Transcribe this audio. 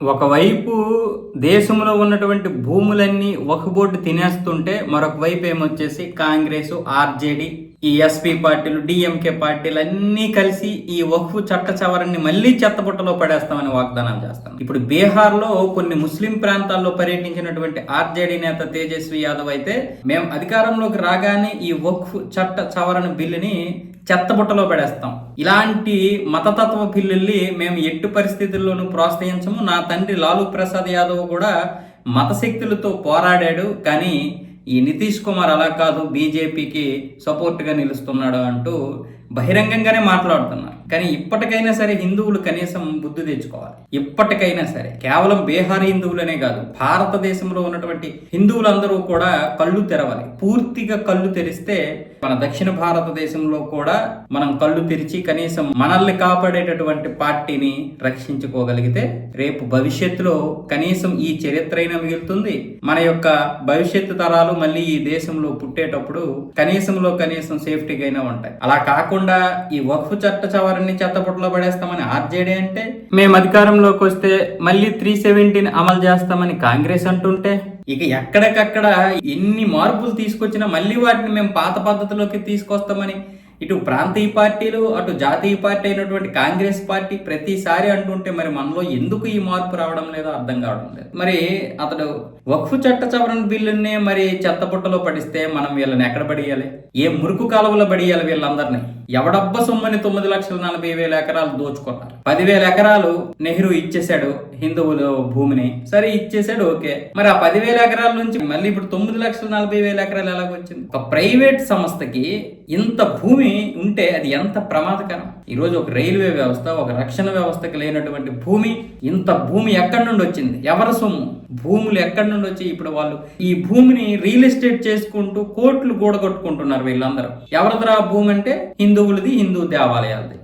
ఒకవైపు దేశంలో ఉన్నటువంటి భూములన్నీ ఒక బోర్డు తినేస్తుంటే మరొక వైపు ఏమొచ్చేసి కాంగ్రెస్ ఆర్జేడి ఈ ఎస్పీ పార్టీలు డిఎంకే పార్టీలు అన్నీ కలిసి ఈ వక్ఫ్ చట్ట సవరణని మళ్ళీ చెత్తబుట్టలో పడేస్తామని వాగ్దానం చేస్తాం. ఇప్పుడు బీహార్లో కొన్ని ముస్లిం ప్రాంతాల్లో పర్యటించినటువంటి ఆర్జేడీ నేత తేజస్వి యాదవ్ అయితే మేము అధికారంలోకి రాగానే ఈ వక్ఫ్ చట్ట చవరణ బిల్లుని చెత్తబుట్టలో పడేస్తాం. ఇలాంటి మతతత్వ పిల్లల్ని మేము ఎట్టు పరిస్థితుల్లోనూ ప్రోత్సహించము. నా తండ్రి లాలూ ప్రసాద్ యాదవ్ కూడా మత శక్తులతో పోరాడాడు. కానీ ఈ నితీష్ కుమార్ అలా కాదు బీజేపీకి సపోర్ట్గా నిలుస్తున్నాడు అంటూ బహిరంగంగానే మాట్లాడుతున్నారు. కానీ ఇప్పటికైనా సరే హిందువులు కనీసం బుద్ధి తెచ్చుకోవాలి. ఇప్పటికైనా సరే కేవలం బీహార్ హిందువులనే కాదు భారతదేశంలో ఉన్నటువంటి హిందువులందరూ కూడా కళ్ళు తెరవాలి. పూర్తిగా కళ్ళు తెరిస్తే మన దక్షిణ భారతదేశంలో కూడా మనం కళ్ళు తెరిచి కనీసం మనల్ని కాపాడేటటువంటి పార్టీని రక్షించుకోగలిగితే రేపు భవిష్యత్తులో కనీసం ఈ చరిత్ర అయినా మిగులుతుంది. మన యొక్క భవిష్యత్తు తరాలు మళ్ళీ ఈ దేశంలో పుట్టేటప్పుడు కనీసంలో కనీసం సేఫ్టీగా అయినా ఉంటాయి. అలా కాకుండా ఈ వక్ఫ్ చట్ట సవరణని చెత్తపుట్లో పడేస్తామని ఆర్జేడీ అంటే? మేము అధికారంలోకి వస్తే మళ్ళీ త్రీ సెవెంటీని అమలు చేస్తామని కాంగ్రెస్ అంటుంటే? ఇక ఎక్కడికక్కడ ఎన్ని మార్పులు తీసుకొచ్చినా మళ్ళీ వాటిని మేము పాత పద్ధతిలోకి తీసుకొస్తామని ఇటు ప్రాంతీయ పార్టీలు అటు జాతీయ పార్టీ అయినటువంటి కాంగ్రెస్ పార్టీ ప్రతిసారి అంటుంటే మరి మనలో ఎందుకు ఈ మార్పు రావడం లేదో అర్థం కావడం లేదు. మరి అతడు వక్ఫ్ చట్ట సవరణ బిల్లుని మరి చెత్తపుట్టలో పడిస్తే మనం వీళ్ళని ఎక్కడ పడియాలి? ఏ మురుకు కాలువలో పడియాలి వీళ్ళందరినీ? ఎవడబ్బ సొమ్మని తొమ్మిది లక్షల నలభై వేల ఎకరాలు దోచుకున్నారు. పదివేల ఎకరాలు నెహ్రూ ఇచ్చేశాడు హిందువుల భూమిని. సరే ఇచ్చేసాడు ఓకే. మరి ఆ పదివేల ఎకరాల నుంచి మళ్ళీ ఇప్పుడు తొమ్మిది లక్షల నలభై వేల ఎకరాలు ఎలాగొచ్చింది? ఒక ప్రైవేట్ సంస్థకి ఇంత భూమి ఉంటే అది ఎంత ప్రమాదకరం? ఈరోజు ఒక రైల్వే వ్యవస్థ ఒక రక్షణ వ్యవస్థకి లేనటువంటి భూమి ఇంత భూమి ఎక్కడి నుండి వచ్చింది? ఎవరి సొమ్ము? భూములు ఎక్కడి నుండి వచ్చి ఇప్పుడు వాళ్ళు? ఈ భూమిని రియల్ ఎస్టేట్ చేసుకుంటూ కోట్లు కూడగొట్టుకుంటున్నారు వీళ్ళందరూ. ఎవరిదిరా భూమి అంటే? హిందువులది హిందూ దేవాలయాలది.